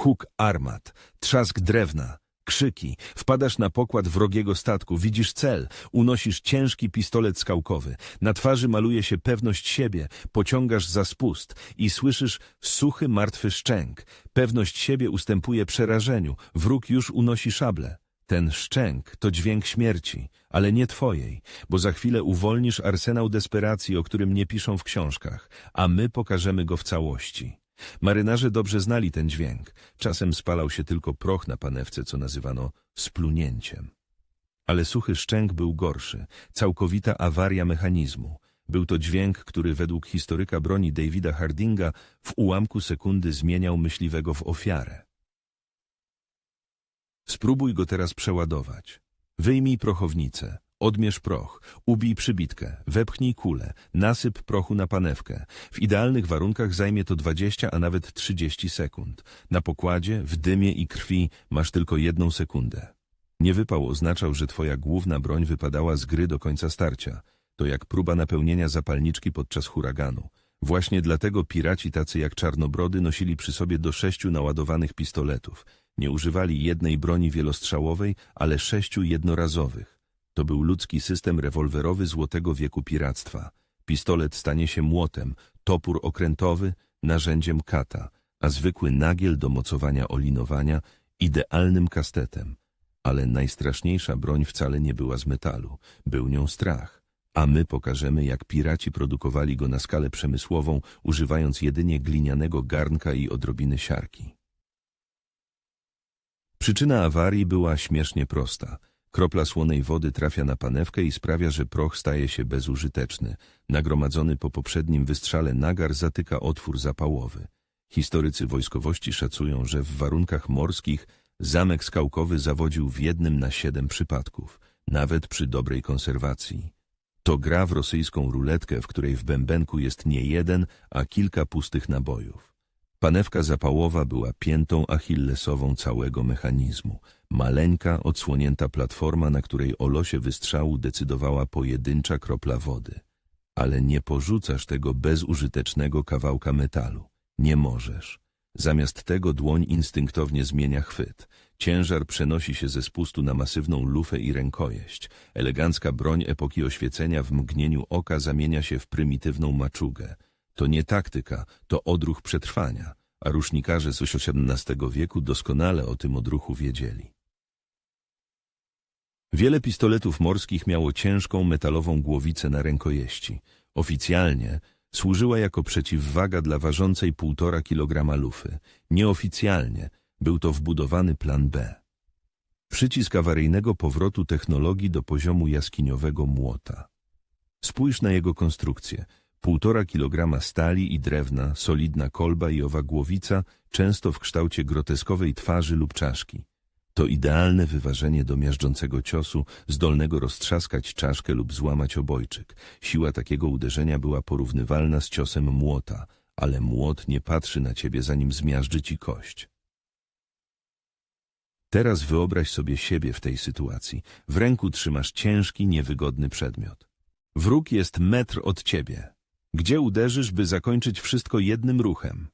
huk armat, trzask drewna, krzyki. Wpadasz na pokład wrogiego statku, widzisz cel, unosisz ciężki pistolet skałkowy. Na twarzy maluje się pewność siebie, pociągasz za spust i słyszysz suchy, martwy szczęk. Pewność siebie ustępuje przerażeniu, wróg już unosi szable. Ten szczęk to dźwięk śmierci, ale nie twojej, bo za chwilę uwolnisz arsenał desperacji, o którym nie piszą w książkach, a my pokażemy go w całości. Marynarze dobrze znali ten dźwięk. Czasem spalał się tylko proch na panewce, co nazywano splunięciem. Ale suchy szczęk był gorszy, całkowita awaria mechanizmu. Był to dźwięk, który według historyka broni Davida Hardinga w ułamku sekundy zmieniał myśliwego w ofiarę. Spróbuj go teraz przeładować. Wyjmij prochownicę, odmierz proch, ubij przybitkę, wepchnij kulę, nasyp prochu na panewkę. W idealnych warunkach zajmie to 20, a nawet 30 sekund. Na pokładzie, w dymie i krwi masz tylko jedną sekundę. Niewypał oznaczał, że twoja główna broń wypadała z gry do końca starcia. To jak próba napełnienia zapalniczki podczas huraganu. Właśnie dlatego piraci tacy jak Czarnobrody nosili przy sobie do sześciu naładowanych pistoletów. Nie używali jednej broni wielostrzałowej, ale sześciu jednorazowych. To był ludzki system rewolwerowy złotego wieku piractwa. Pistolet stanie się młotem, topór okrętowy narzędziem kata, a zwykły nagiel do mocowania olinowania idealnym kastetem. Ale najstraszniejsza broń wcale nie była z metalu. Był nią strach. A my pokażemy, jak piraci produkowali go na skalę przemysłową, używając jedynie glinianego garnka i odrobiny siarki. Przyczyna awarii była śmiesznie prosta. Kropla słonej wody trafia na panewkę i sprawia, że proch staje się bezużyteczny. Nagromadzony po poprzednim wystrzale nagar zatyka otwór zapałowy. Historycy wojskowości szacują, że w warunkach morskich zamek skałkowy zawodził w jednym na siedem przypadków, nawet przy dobrej konserwacji. To gra w rosyjską ruletkę, w której w bębenku jest nie jeden, a kilka pustych nabojów. Panewka zapałowa była piętą achillesową całego mechanizmu. Maleńka, odsłonięta platforma, na której o losie wystrzału decydowała pojedyncza kropla wody. Ale nie porzucasz tego bezużytecznego kawałka metalu. Nie możesz. Zamiast tego dłoń instynktownie zmienia chwyt. Ciężar przenosi się ze spustu na masywną lufę i rękojeść. Elegancka broń epoki oświecenia w mgnieniu oka zamienia się w prymitywną maczugę. To nie taktyka, to odruch przetrwania, a rusznikarze z XVII wieku doskonale o tym odruchu wiedzieli. Wiele pistoletów morskich miało ciężką metalową głowicę na rękojeści. Oficjalnie służyła jako przeciwwaga dla ważącej półtora kilograma lufy. Nieoficjalnie był to wbudowany plan B. Przycisk awaryjnego powrotu technologii do poziomu jaskiniowego młota. Spójrz na jego konstrukcję. Półtora kilograma stali i drewna, solidna kolba i owa głowica, często w kształcie groteskowej twarzy lub czaszki. To idealne wyważenie do miażdżącego ciosu, zdolnego roztrzaskać czaszkę lub złamać obojczyk. Siła takiego uderzenia była porównywalna z ciosem młota, ale młot nie patrzy na ciebie, zanim zmiażdży ci kość. Teraz wyobraź sobie siebie w tej sytuacji. W ręku trzymasz ciężki, niewygodny przedmiot. Wróg jest metr od ciebie. Gdzie uderzysz, by zakończyć wszystko jednym ruchem?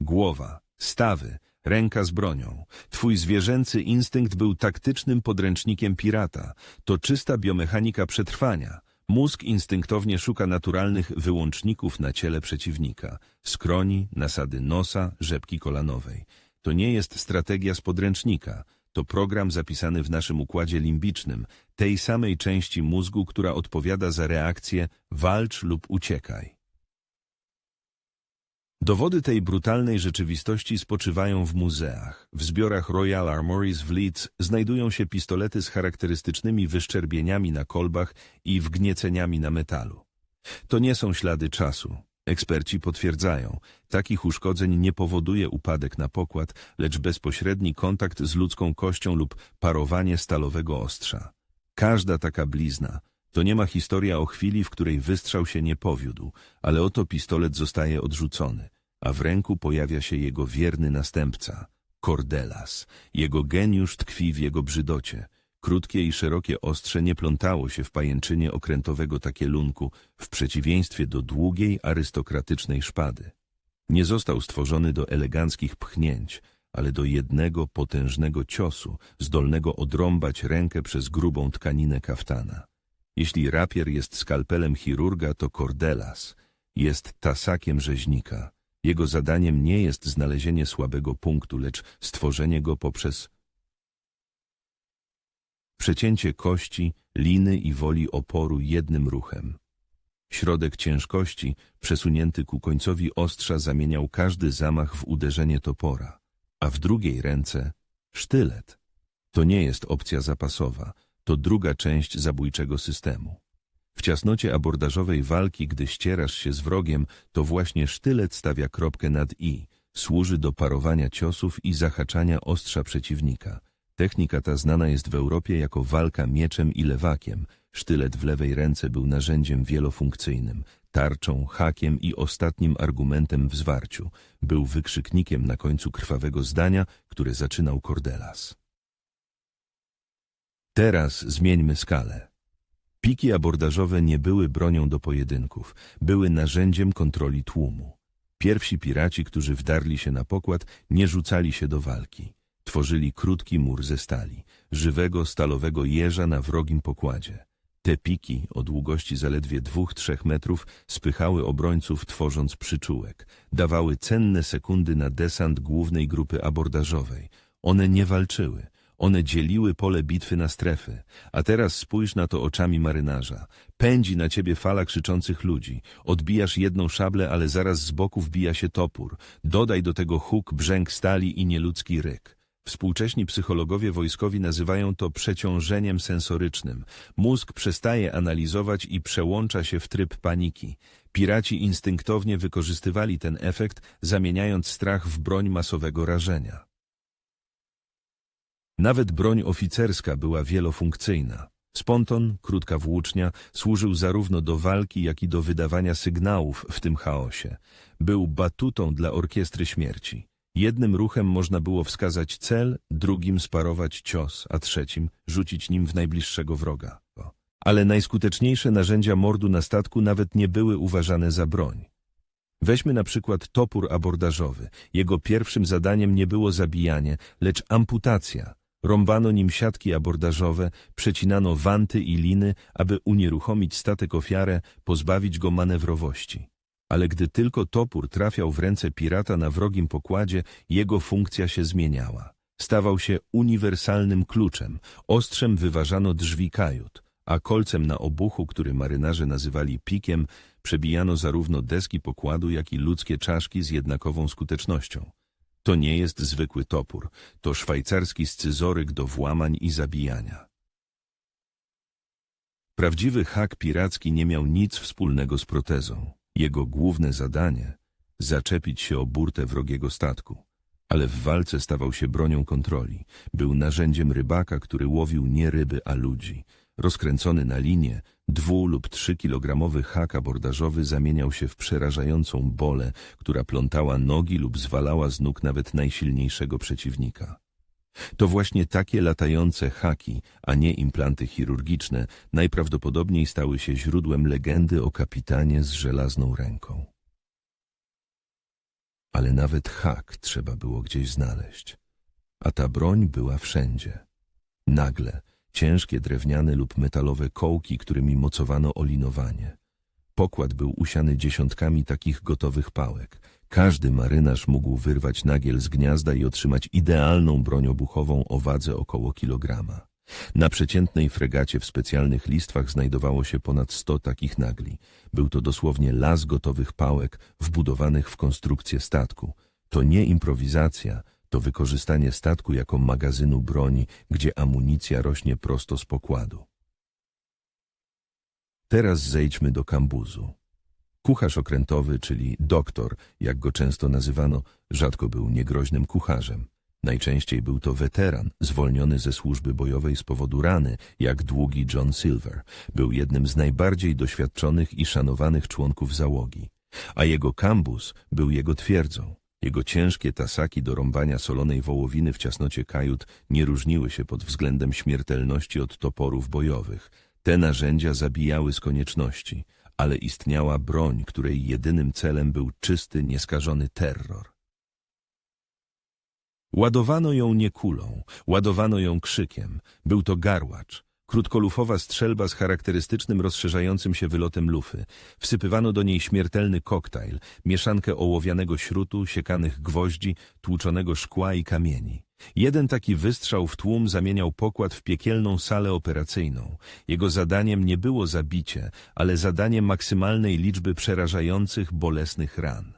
Głowa, stawy, ręka z bronią. Twój zwierzęcy instynkt był taktycznym podręcznikiem pirata. To czysta biomechanika przetrwania. Mózg instynktownie szuka naturalnych wyłączników na ciele przeciwnika. Skroni, nasady nosa, rzepki kolanowej. To nie jest strategia z podręcznika. To program zapisany w naszym układzie limbicznym, tej samej części mózgu, która odpowiada za reakcję walcz lub uciekaj. Dowody tej brutalnej rzeczywistości spoczywają w muzeach. W zbiorach Royal Armories w Leeds znajdują się pistolety z charakterystycznymi wyszczerbieniami na kolbach i wgnieceniami na metalu. To nie są ślady czasu. Eksperci potwierdzają, takich uszkodzeń nie powoduje upadek na pokład, lecz bezpośredni kontakt z ludzką kością lub parowanie stalowego ostrza. Każda taka blizna to nie ma historia o chwili, w której wystrzał się nie powiódł, ale oto pistolet zostaje odrzucony, a w ręku pojawia się jego wierny następca, Cordelas. Jego geniusz tkwi w jego brzydocie. Krótkie i szerokie ostrze nie plątało się w pajęczynie okrętowego takielunku, w przeciwieństwie do długiej, arystokratycznej szpady. Nie został stworzony do eleganckich pchnięć, ale do jednego potężnego ciosu, zdolnego odrąbać rękę przez grubą tkaninę kaftana. Jeśli rapier jest skalpelem chirurga, to Cordelas jest tasakiem rzeźnika. Jego zadaniem nie jest znalezienie słabego punktu, lecz stworzenie go poprzez przecięcie kości, liny i woli oporu jednym ruchem. Środek ciężkości, przesunięty ku końcowi ostrza, zamieniał każdy zamach w uderzenie topora, a w drugiej ręce sztylet. To nie jest opcja zapasowa, to druga część zabójczego systemu. W ciasnocie abordażowej walki, gdy ścierasz się z wrogiem, to właśnie sztylet stawia kropkę nad i, służy do parowania ciosów i zahaczania ostrza przeciwnika. Technika ta znana jest w Europie jako walka mieczem i lewakiem. Sztylet w lewej ręce był narzędziem wielofunkcyjnym, tarczą, hakiem i ostatnim argumentem w zwarciu. Był wykrzyknikiem na końcu krwawego zdania, które zaczynał Cordelas. Teraz zmieńmy skalę. Piki abordażowe nie były bronią do pojedynków, były narzędziem kontroli tłumu. Pierwsi piraci, którzy wdarli się na pokład, nie rzucali się do walki. Tworzyli krótki mur ze stali, żywego stalowego jeża na wrogim pokładzie. Te piki, o długości zaledwie dwóch, trzech metrów, spychały obrońców, tworząc przyczółek. Dawały cenne sekundy na desant głównej grupy abordażowej. One nie walczyły. One dzieliły pole bitwy na strefy. A teraz spójrz na to oczami marynarza. Pędzi na ciebie fala krzyczących ludzi. Odbijasz jedną szablę, ale zaraz z boku wbija się topór. Dodaj do tego huk, brzęk stali i nieludzki ryk. Współcześni psychologowie wojskowi nazywają to przeciążeniem sensorycznym. Mózg przestaje analizować i przełącza się w tryb paniki. Piraci instynktownie wykorzystywali ten efekt, zamieniając strach w broń masowego rażenia. Nawet broń oficerska była wielofunkcyjna. Sponton, krótka włócznia, służył zarówno do walki, jak i do wydawania sygnałów w tym chaosie. Był batutą dla orkiestry śmierci. Jednym ruchem można było wskazać cel, drugim sparować cios, a trzecim rzucić nim w najbliższego wroga. Ale najskuteczniejsze narzędzia mordu na statku nawet nie były uważane za broń. Weźmy na przykład topór abordażowy. Jego pierwszym zadaniem nie było zabijanie, lecz amputacja. Rąbano nim siatki abordażowe, przecinano wanty i liny, aby unieruchomić statek ofiarę, pozbawić go manewrowości. Ale gdy tylko topór trafiał w ręce pirata na wrogim pokładzie, jego funkcja się zmieniała. Stawał się uniwersalnym kluczem, ostrzem wyważano drzwi kajut, a kolcem na obuchu, który marynarze nazywali pikiem, przebijano zarówno deski pokładu, jak i ludzkie czaszki z jednakową skutecznością. To nie jest zwykły topór, to szwajcarski scyzoryk do włamań i zabijania. Prawdziwy hak piracki nie miał nic wspólnego z protezą. Jego główne zadanie – zaczepić się o burtę wrogiego statku. Ale w walce stawał się bronią kontroli. Był narzędziem rybaka, który łowił nie ryby, a ludzi. Rozkręcony na linię, dwu- lub trzykilogramowy hak abordażowy zamieniał się w przerażającą bolę, która plątała nogi lub zwalała z nóg nawet najsilniejszego przeciwnika. To właśnie takie latające haki, a nie implanty chirurgiczne, najprawdopodobniej stały się źródłem legendy o kapitanie z żelazną ręką. Ale nawet hak trzeba było gdzieś znaleźć, a ta broń była wszędzie. Nagle ciężkie drewniane lub metalowe kołki, którymi mocowano olinowanie. Pokład był usiany dziesiątkami takich gotowych pałek. Każdy marynarz mógł wyrwać nagiel z gniazda i otrzymać idealną broń obuchową o wadze około kilograma. Na przeciętnej fregacie w specjalnych listwach znajdowało się ponad sto takich nagli. Był to dosłownie las gotowych pałek wbudowanych w konstrukcję statku. To nie improwizacja, to wykorzystanie statku jako magazynu broni, gdzie amunicja rośnie prosto z pokładu. Teraz zejdźmy do kambuzu. Kucharz okrętowy, czyli doktor, jak go często nazywano, rzadko był niegroźnym kucharzem. Najczęściej był to weteran, zwolniony ze służby bojowej z powodu rany, jak długi John Silver. Był jednym z najbardziej doświadczonych i szanowanych członków załogi. A jego kambus był jego twierdzą. Jego ciężkie tasaki do rąbania solonej wołowiny w ciasnocie kajut nie różniły się pod względem śmiertelności od toporów bojowych. Te narzędzia zabijały z konieczności, ale istniała broń, której jedynym celem był czysty, nieskażony terror. Ładowano ją nie kulą, ładowano ją krzykiem. Był to garłacz. Krótkolufowa strzelba z charakterystycznym rozszerzającym się wylotem lufy. Wsypywano do niej śmiertelny koktajl, mieszankę ołowianego śrutu, siekanych gwoździ, tłuczonego szkła i kamieni. Jeden taki wystrzał w tłum zamieniał pokład w piekielną salę operacyjną. Jego zadaniem nie było zabicie, ale zadanie maksymalnej liczby przerażających, bolesnych ran.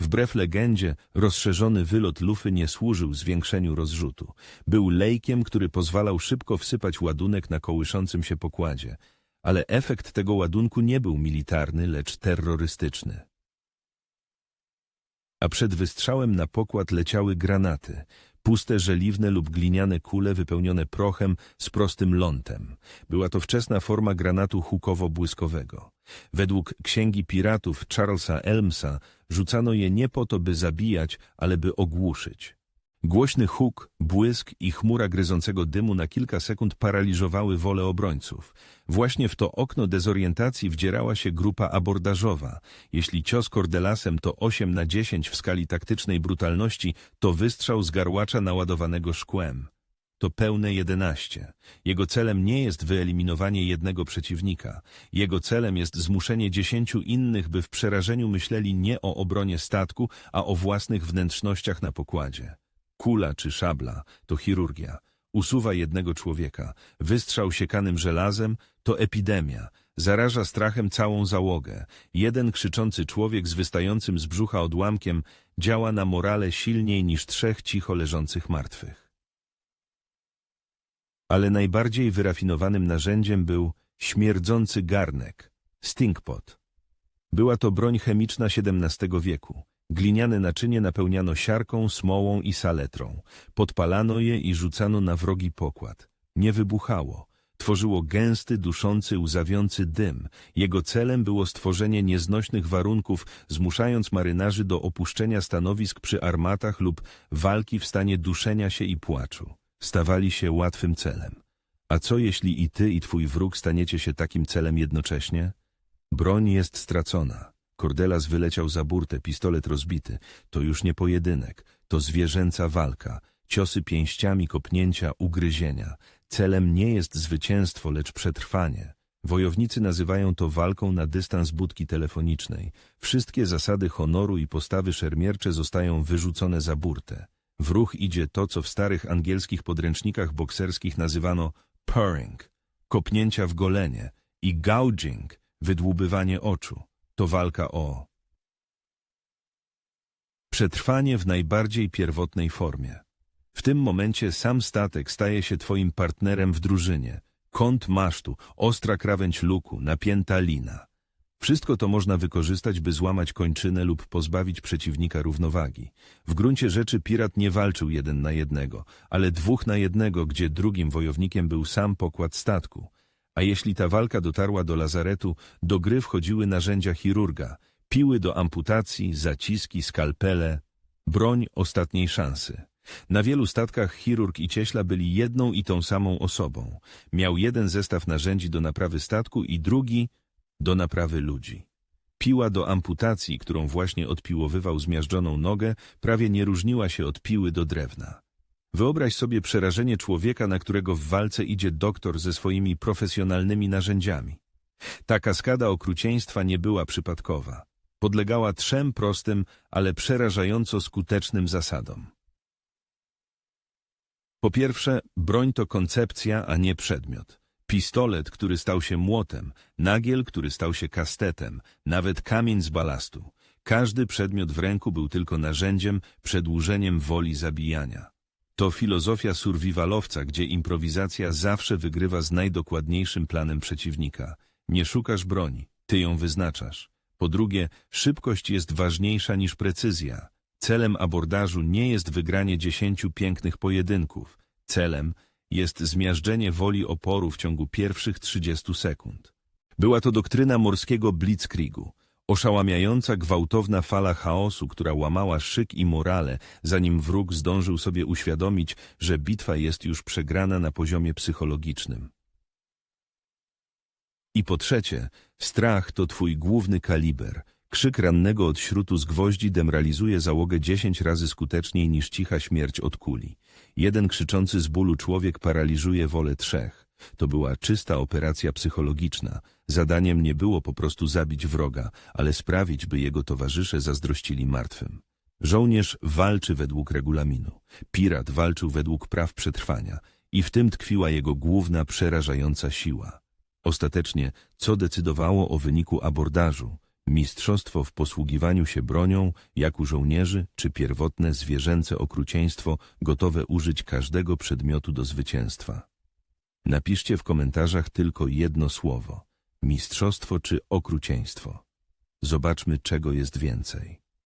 Wbrew legendzie, rozszerzony wylot lufy nie służył zwiększeniu rozrzutu. Był lejkiem, który pozwalał szybko wsypać ładunek na kołyszącym się pokładzie. Ale efekt tego ładunku nie był militarny, lecz terrorystyczny. A przed wystrzałem na pokład leciały granaty, puste żeliwne lub gliniane kule wypełnione prochem z prostym lątem. Była to wczesna forma granatu hukowo-błyskowego. Według księgi piratów Charlesa Elmsa rzucano je nie po to, by zabijać, ale by ogłuszyć. Głośny huk, błysk i chmura gryzącego dymu na kilka sekund paraliżowały wolę obrońców. Właśnie w to okno dezorientacji wdzierała się grupa abordażowa. Jeśli cios kordelasem to 8 na 10 w skali taktycznej brutalności, to wystrzał z garłacza naładowanego szkłem. To pełne 11. Jego celem nie jest wyeliminowanie jednego przeciwnika. Jego celem jest zmuszenie dziesięciu innych, by w przerażeniu myśleli nie o obronie statku, a o własnych wnętrznościach na pokładzie. Kula czy szabla to chirurgia. Usuwa jednego człowieka. Wystrzał siekanym żelazem to epidemia. Zaraża strachem całą załogę. Jeden krzyczący człowiek z wystającym z brzucha odłamkiem działa na morale silniej niż trzech cicho leżących martwych. Ale najbardziej wyrafinowanym narzędziem był śmierdzący garnek, stinkpot. Była to broń chemiczna XVII wieku. Gliniane naczynie napełniano siarką, smołą i saletrą. Podpalano je i rzucano na wrogi pokład. Nie wybuchało. Tworzyło gęsty, duszący, łzawiący dym. Jego celem było stworzenie nieznośnych warunków, zmuszając marynarzy do opuszczenia stanowisk przy armatach lub walki w stanie duszenia się i płaczu. Stawali się łatwym celem. A co jeśli i ty, i twój wróg staniecie się takim celem jednocześnie? Broń jest stracona. Kordelas wyleciał za burtę, pistolet rozbity. To już nie pojedynek, to zwierzęca walka. Ciosy pięściami, kopnięcia, ugryzienia. Celem nie jest zwycięstwo, lecz przetrwanie. Wojownicy nazywają to walką na dystans budki telefonicznej. Wszystkie zasady honoru i postawy szermiercze zostają wyrzucone za burtę. W ruch idzie to, co w starych angielskich podręcznikach bokserskich nazywano purring, kopnięcia w golenie i gouging, wydłubywanie oczu. To walka o przetrwanie w najbardziej pierwotnej formie. W tym momencie sam statek staje się twoim partnerem w drużynie. Kąt masztu, ostra krawędź luku, napięta lina. Wszystko to można wykorzystać, by złamać kończynę lub pozbawić przeciwnika równowagi. W gruncie rzeczy pirat nie walczył jeden na jednego, ale dwóch na jednego, gdzie drugim wojownikiem był sam pokład statku. A jeśli ta walka dotarła do lazaretu, do gry wchodziły narzędzia chirurga, piły do amputacji, zaciski, skalpele, broń ostatniej szansy. Na wielu statkach chirurg i cieśla byli jedną i tą samą osobą. Miał jeden zestaw narzędzi do naprawy statku i drugi do naprawy ludzi. Piła do amputacji, którą właśnie odpiłowywał zmiażdżoną nogę, prawie nie różniła się od piły do drewna. Wyobraź sobie przerażenie człowieka, na którego w walce idzie doktor ze swoimi profesjonalnymi narzędziami. Ta kaskada okrucieństwa nie była przypadkowa. Podlegała trzem prostym, ale przerażająco skutecznym zasadom. Po pierwsze, broń to koncepcja, a nie przedmiot. Pistolet, który stał się młotem, nagiel, który stał się kastetem, nawet kamień z balastu. Każdy przedmiot w ręku był tylko narzędziem, przedłużeniem woli zabijania. To filozofia survivalowca, gdzie improwizacja zawsze wygrywa z najdokładniejszym planem przeciwnika. Nie szukasz broni, ty ją wyznaczasz. Po drugie, szybkość jest ważniejsza niż precyzja. Celem abordażu nie jest wygranie dziesięciu pięknych pojedynków. Celem jest zmiażdżenie woli oporu w ciągu pierwszych 30 sekund. Była to doktryna morskiego blitzkriegu, oszałamiająca gwałtowna fala chaosu, która łamała szyk i morale, zanim wróg zdążył sobie uświadomić, że bitwa jest już przegrana na poziomie psychologicznym. I po trzecie, strach to twój główny kaliber. Krzyk rannego od śrutu z gwoździ demoralizuje załogę dziesięć razy skuteczniej niż cicha śmierć od kuli. Jeden krzyczący z bólu człowiek paraliżuje wolę trzech. To była czysta operacja psychologiczna. Zadaniem nie było po prostu zabić wroga, ale sprawić, by jego towarzysze zazdrościli martwym. Żołnierz walczy według regulaminu. Pirat walczył według praw przetrwania i w tym tkwiła jego główna, przerażająca siła. Ostatecznie, co decydowało o wyniku abordażu? Mistrzostwo w posługiwaniu się bronią, jak u żołnierzy, czy pierwotne zwierzęce okrucieństwo gotowe użyć każdego przedmiotu do zwycięstwa? Napiszcie w komentarzach tylko jedno słowo. Mistrzostwo czy okrucieństwo? Zobaczmy, czego jest więcej.